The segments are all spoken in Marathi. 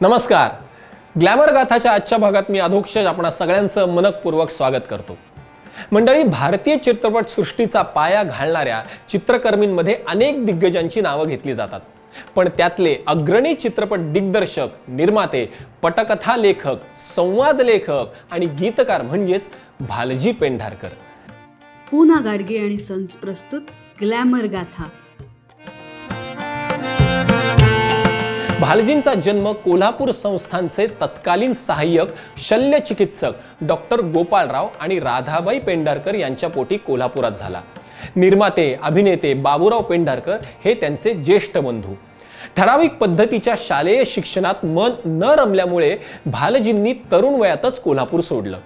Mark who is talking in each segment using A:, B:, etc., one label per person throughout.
A: नमस्कार. ग्लॅमर गाथाच्या आजच्या भागात मी अधोक्षज आपण सगळ्यांचं मनकपूर्वक स्वागत करतो. मंडळी भारतीय चित्रपट सृष्टीचा पाया घालणाऱ्या चित्रकर्मींमध्ये अनेक दिग्गजांची नावं घेतली जातात. पण त्यातले अग्रणी चित्रपट दिग्दर्शक निर्माते पटकथा लेखक संवाद लेखक आणि गीतकार म्हणजेच भालजी पेंढारकर.
B: पूना गाडगे आणि सन्स प्रस्तुत ग्लॅमर गाथा.
A: भालजींचा जन्म कोल्हापूर संस्थानचे तत्कालीन सहाय्यक शल्य चिकित्सक डॉक्टर गोपाळराव आणि राधाबाई पेंढारकर यांच्या पोटी कोल्हापुरात झाला. निर्माते अभिनेते बाबूराव पेंढारकर हे त्यांचे ज्येष्ठ बंधू. ठराविक पद्धतीच्या शालेय शिक्षणात मन न रमल्यामुळे भालजींनी तरुण वयातच कोल्हापूर सोडलं.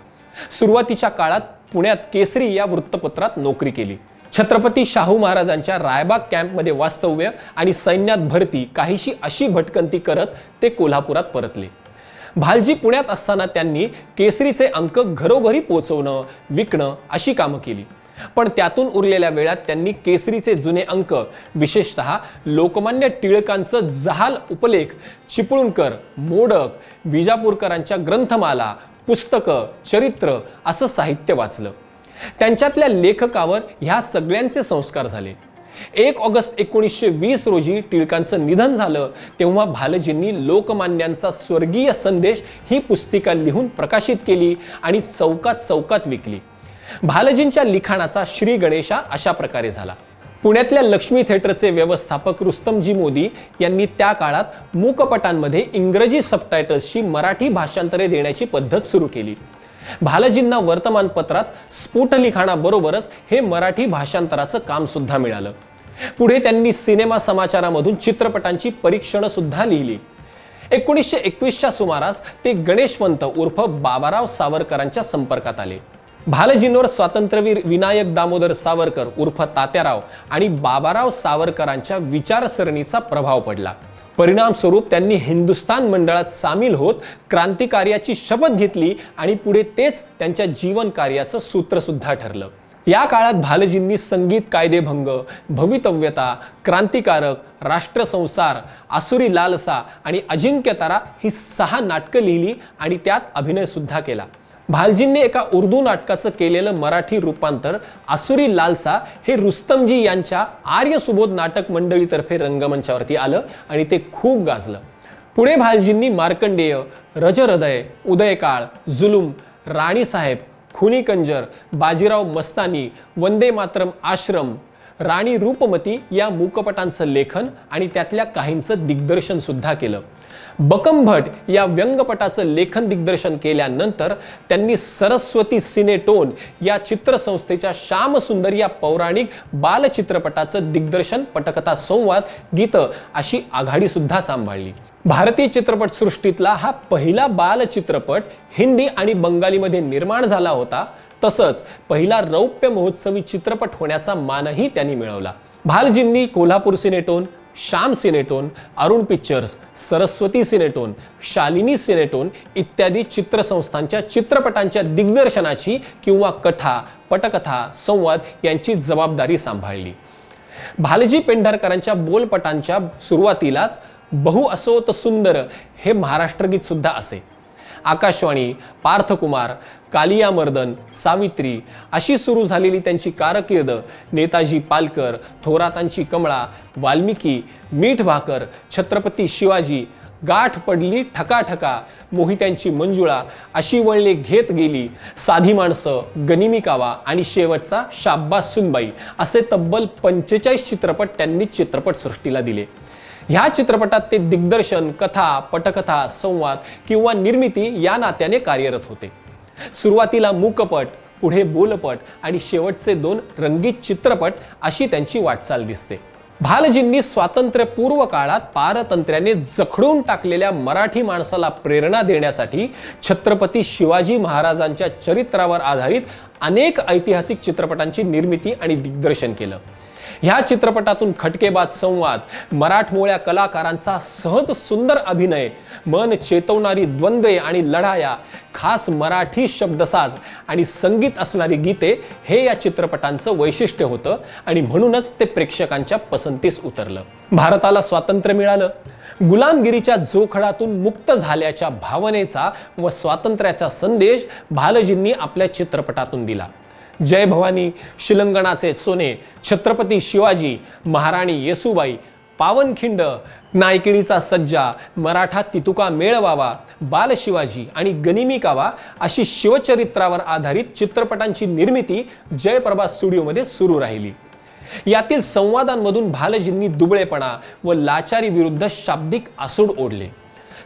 A: सुरुवातीच्या काळात पुण्यात केसरी या वृत्तपत्रात नोकरी केली. छत्रपती शाहू महाराजांच्या रायबाग कॅम्पमध्ये वास्तव्य आणि सैन्यात भरती काहीशी अशी भटकंती करत ते कोल्हापुरात परतले. भालजी पुण्यात असताना त्यांनी केसरीचे अंक घरोघरी पोचवणं विकणं अशी कामं केली. पण त्यातून उरलेल्या वेळात त्यांनी केसरीचे जुने अंक विशेषतः लोकमान्य टिळकांचं जहाल उपलेख चिपळूणकर मोडक विजापूरकरांच्या ग्रंथमाला पुस्तकं चरित्र असं साहित्य वाचलं. त्यांच्यातल्या लेखकावर ह्या सगळ्यांचे संस्कार झाले. एक ऑगस्ट एकोणीसशे वीस रोजी टिळकांचं निधन झालं तेव्हा भालजींनी लोकमान्यांचा स्वर्गीय संदेश ही पुस्तिका लिहून प्रकाशित केली आणि चौकात चौकात विकली. भालजींच्या लिखाणाचा श्री गणेशा अशा प्रकारे झाला. पुण्यातल्या लक्ष्मी थिएटरचे व्यवस्थापक रुस्तमजी मोदी यांनी त्या काळात मूकपटांमध्ये इंग्रजी सबटायटल्सची मराठी भाषांतरे देण्याची पद्धत सुरू केली. भालजींना वर्तमानपत्रात स्फुट लिखाणाबरोबरच हे मराठी भाषांतराचं काम सुद्धा मिळालं. पुढे त्यांनी सिनेमा समाचारामधून चित्रपटांची परीक्षणं सुद्धा लिहिली. एकोणीसशे एकवीसच्या सुमारास ते गणेशवंत उर्फ बाबाराव सावरकरांच्या संपर्कात आले. भालजींवर स्वातंत्र्यवीर विनायक दामोदर सावरकर उर्फ तात्याराव आणि बाबाराव सावरकरांच्या विचारसरणीचा प्रभाव पडला. परिणामस्वरूप त्यांनी हिंदुस्थान मंडळात सामील होत क्रांतिकार्याची शपथ घेतली आणि पुढे तेच त्यांच्या जीवन कार्याचं सूत्रसुद्धा ठरलं. या काळात भालजींनी संगीत कायदेभंग भवितव्यता क्रांतिकारक राष्ट्रसंसार आसुरी लालसा आणि अजिंक्यतारा ही सहा नाटकं लिहिली आणि त्यात अभिनयसुद्धा केला. भालजींनी एका उर्दू नाटकाचं केलेलं मराठी रूपांतर आसुरी लालसा हे रुस्तमजी यांच्या आर्य सुबोध नाटक मंडळीतर्फे रंगमंचावरती आलं आणि ते खूप गाजलं. पुढे भालजींनी मार्कंडेय रजहृदय उदयकाळ जुलूम राणीसाहेब खुनी कंजर बाजीराव मस्तानी वंदे मातरम आश्रम राणी रूपमती या मूकपटांचं लेखन आणि त्यातल्या काहींचं दिग्दर्शन सुद्धा केलं. बकम भट या व्यंगपटाचं लेखन दिग्दर्शन केल्यानंतर त्यांनी सरस्वती सिनेटोन या चित्रसंस्थेच्या श्यामसुंदर या पौराणिक बालचित्रपटाचं दिग्दर्शन पटकथा संवाद गीतं अशी आघाडी सुद्धा सांभाळली. भारतीय चित्रपट सृष्टीतला हा पहिला बालचित्रपट हिंदी आणि बंगालीमध्ये निर्माण झाला होता. तसंच पहिला रौप्य महोत्सवी चित्रपट होण्याचा मानही त्यांनी मिळवला. भालजींनी Kolhapur cinetone Shyam cinetone Arun pictures Saraswati cinetone Shalini cinetone इत्यादी चित्रसंस्थांच्या चित्रपटांच्या दिग्दर्शनाची किंवा कथा पटकथा संवाद यांची जबाबदारी सांभाळली. भालजी पेंढारकरांच्या बोलपटांच्या सुरुवातीलाच बहु असो तर सुंदर हे महाराष्ट्रगीत सुद्धा असे. आकाशवाणी पार्थकुमार कालिया मर्दन सावित्री अशी सुरू झालेली त्यांची कारकीर्द नेताजी पालकर थोरातांची कमळा वाल्मिकी मीठ भाकर छत्रपती शिवाजी गाठ पडली ठकाठका मोहित्यांची मंजुळा अशी वळणे घेत गेली साधी माणसं गनिमी कावा आणि शेवटचा शाब्बास सुनबाई असे तब्बल पंचेचाळीस चित्रपट त्यांनी चित्रपटसृष्टीला दिले. ह्या चित्रपटात ते दिग्दर्शन कथा पटकथा संवाद किंवा निर्मिती या नात्याने कार्यरत होते. सुरुवातीला मूकपट पुढे बोलपट आणि शेवटचे दोन रंगीत चित्रपट अशी त्यांची वाटचाल दिसते. भालजींनी स्वातंत्र्यपूर्व काळात पारतंत्र्याने जखडून टाकलेल्या मराठी माणसाला प्रेरणा देण्यासाठी छत्रपती शिवाजी महाराजांच्या चरित्रावर आधारित अनेक ऐतिहासिक चित्रपटांची निर्मिती आणि दिग्दर्शन केलं. ह्या चित्रपटातून खटकेबाज संवाद मराठमोळ्या कलाकारांचा सहज सुंदर अभिनय मन चेतवणारी द्वंद्वे आणि लढाया खास मराठी शब्दसाज आणि संगीत असणारी गीते हे या चित्रपटांचं वैशिष्ट्य होतं आणि म्हणूनच ते प्रेक्षकांच्या पसंतीस उतरलं. भारताला स्वातंत्र्य मिळालं. गुलामगिरीच्या जोखडातून मुक्त झाल्याच्या भावनेचा व स्वातंत्र्याचा संदेश भालजींनी आपल्या चित्रपटातून दिला. जय भवानी शिलंगणाचे सोने छत्रपती शिवाजी महाराणी येसुबाई पावनखिंड नायकिणीचा सज्जा मराठा तितुका मेळवावा बाल शिवाजी आणि गनिमी कावा अशी शिवचरित्रावर आधारित चित्रपटांची निर्मिती जयप्रभा स्टुडिओमध्ये सुरू राहिली. यातील संवादांमधून भालजींनी दुबळेपणा व लाचारी विरुद्ध शाब्दिक आसूड ओढले.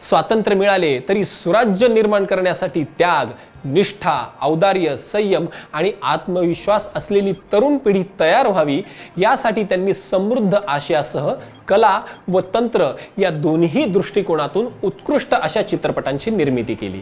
A: स्वातंत्र्य मिळाले तरी सुराज्य निर्माण करण्यासाठी त्याग निष्ठा औदार्य संयम आणि आत्मविश्वास असलेली तरुण पिढी तयार व्हावी यासाठी त्यांनी समृद्ध आशयासह कला व तंत्र या दोन्ही दृष्टिकोनातून उत्कृष्ट अशा चित्रपटांची निर्मिती केली.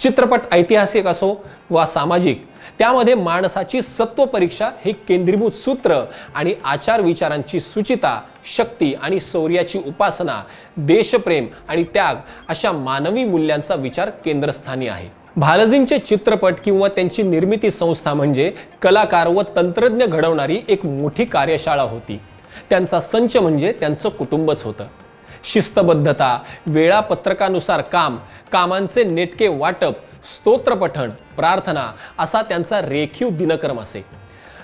A: चित्रपट ऐतिहासिक असो वा सामाजिक त्यामध्ये माणसाची सत्व परीक्षा हे केंद्रीभूत सूत्र आणि आचार विचारांची सुचिता शक्ती आणि शौर्याची उपासना देशप्रेम आणि त्याग अशा मानवी मूल्यांचा विचार केंद्रस्थानी आहे. भालजींचे चित्रपट किंवा त्यांची निर्मिती संस्था म्हणजे कलाकार व तंत्रज्ञ घडवणारी एक मोठी कार्यशाळा होती. त्यांचा संच म्हणजे त्यांचं कुटुंबच होतं. शिस्तबद्धता वेळापत्रकानुसार काम कामांचे नेटके वाटप स्तोत्रपठण प्रार्थना असा त्यांचा रेखीव दिनक्रम असे.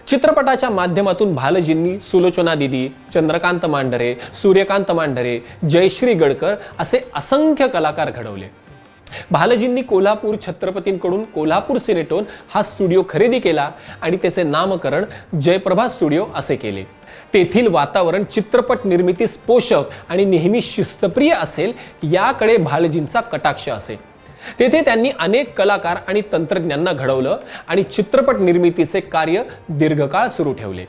A: चित्रपटाच्या माध्यमातून भालजींनी सुलोचना दिदी चंद्रकांत मांढरे सूर्यकांत मांढरे जयश्री गडकर असे असंख्य कलाकार घडवले. भालजींनी कोल्हापूर छत्रपतींकडून कोल्हापूर सिनेटोन हा स्टुडिओ खरेदी केला आणि त्याचे नामकरण जयप्रभा स्टुडिओ असे केले. तेथील वातावरण चित्रपट निर्मितीस पोषक आणि नेहमी शिस्तप्रिय असेल याकडे भालजींचा कटाक्ष असे. तेथे त्यांनी अनेक कलाकार आणि तंत्रज्ञांना घडवलं आणि चित्रपट निर्मितीचे कार्य दीर्घकाळ सुरू ठेवले.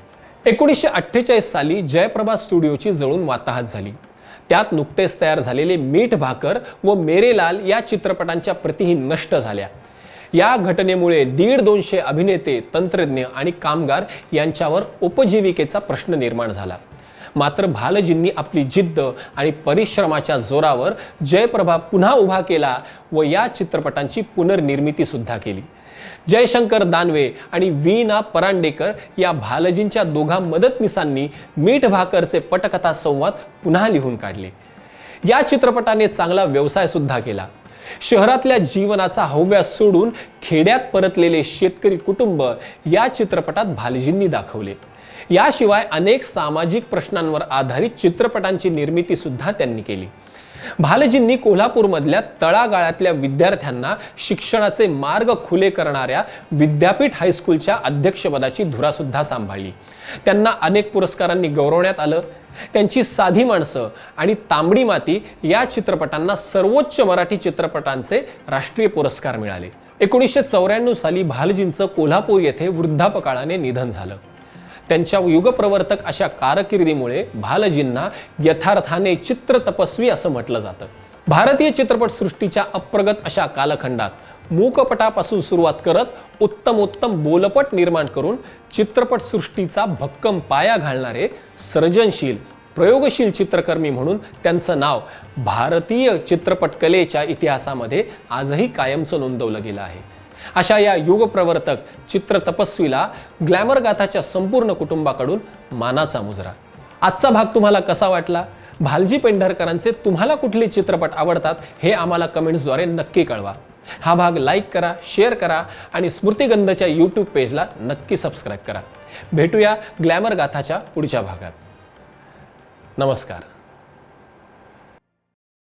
A: एकोणीसशे अठ्ठेचाळीस साली जयप्रभा स्टुडिओची जळून वाताहत झाली. त्यात नुकतेच तयार झालेले मीठ भाकर व मेरेलाल या चित्रपटांच्या प्रतिही नष्ट झाल्या. या घटनेमुळे दीड दोनशे अभिनेते तंत्रज्ञ आणि कामगार यांच्यावर उपजीविकेचा प्रश्न निर्माण झाला. मात्र भालजींनी आपली जिद्द आणि परिश्रमाच्या जोरावर जयप्रभा पुन्हा उभा केला व या चित्रपटांची पुनर्निर्मिती सुद्धा केली. जयशंकर दानवे आणि वीना परांडेकर या भालजींच्या दोघा मदतनीसांनी मीठ भाकरचे पटकथा संवाद पुन्हा लिहून काढले. या चित्रपटाने चांगला व्यवसाय सुद्धा केला. शहरातल्या जीवनाचा हव्यास सोडून खेड्यात परतलेले शेतकरी कुटुंब या चित्रपटात भालजींनी दाखवले. याशिवाय अनेक सामाजिक प्रश्नांवर आधारित चित्रपटांची निर्मिती सुद्धा त्यांनी केली. भालजींनी कोल्हापूरमधल्या तळागाळातल्या विद्यार्थ्यांना शिक्षणाचे मार्ग खुले करणाऱ्या विद्यापीठ हायस्कूलच्या अध्यक्षपदाची धुरा सुद्धा सांभाळली. त्यांना अनेक पुरस्कारांनी गौरवण्यात आलं. त्यांची साधी माणसं आणि तांबडी माती या चित्रपटांना सर्वोच्च मराठी चित्रपटांचे राष्ट्रीय पुरस्कार मिळाले. एकोणीसशे चौऱ्याण्णव साली भालजींचं कोल्हापूर येथे वृद्धापकाळाने निधन झालं. त्यांच्या युगप्रवर्तक अशा कारकिर्दीमुळे भालजींना यथार्थाने चित्र तपस्वी असं म्हटलं जातं. भारतीय चित्रपटसृष्टीच्या अप्रगत अशा कालखंडात मूकपटापासून सुरुवात करत उत्तम उत्तम बोलपट निर्माण करून चित्रपटसृष्टीचा भक्कम पाया घालणारे सर्जनशील प्रयोगशील चित्रकर्मी म्हणून त्यांचं नाव भारतीय चित्रपटकलेच्या इतिहासामध्ये आजही कायमचं नोंदवलं गेलं आहे. अशा या योगप्रवर्तक चित्र तपस्वीला ग्लॅमर गाथाच्या संपूर्ण कुटुंबाकडून मानाचा मुजरा. आजचा भाग तुम्हाला कसा वाटला? भालजी पेंढारकरांचे तुम्हाला कुठले चित्रपट आवडतात हे आम्हाला कमेंट्सद्वारे नक्की कळवा. हा भाग लाईक करा शेअर करा आणि स्मृतिगंधच्या यूट्यूब पेजला नक्की सबस्क्राईब करा. भेटूया ग्लॅमर गाथाच्या पुढच्या भागात. नमस्कार.